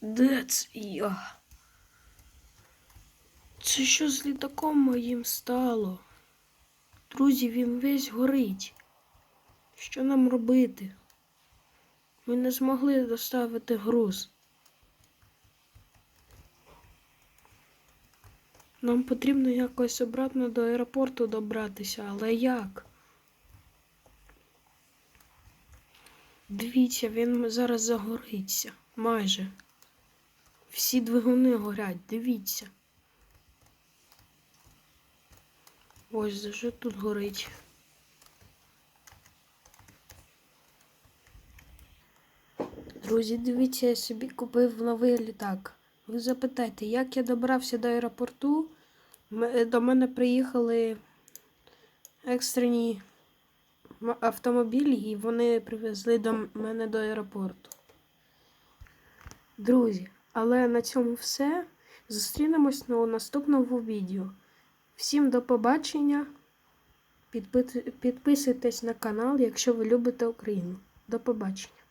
Де я? Це що з літаком моїм стало? Друзі, він весь горить. Що нам робити? Ми не змогли доставити груз. Нам потрібно якось обратно до аеропорту добратися, але як? Дивіться, він зараз загориться. Майже. Всі двигуни горять, дивіться. Ось вже тут горить. Друзі, дивіться, я собі купив новий літак. Ви запитайте, як я добрався до аеропорту? До мене приїхали екстрені автомобілі, і вони привезли до мене до аеропорту. Друзі, але на цьому все. Зустрінемось на наступному відео. Всім до побачення. Підписуйтесь на канал, якщо ви любите Україну. До побачення.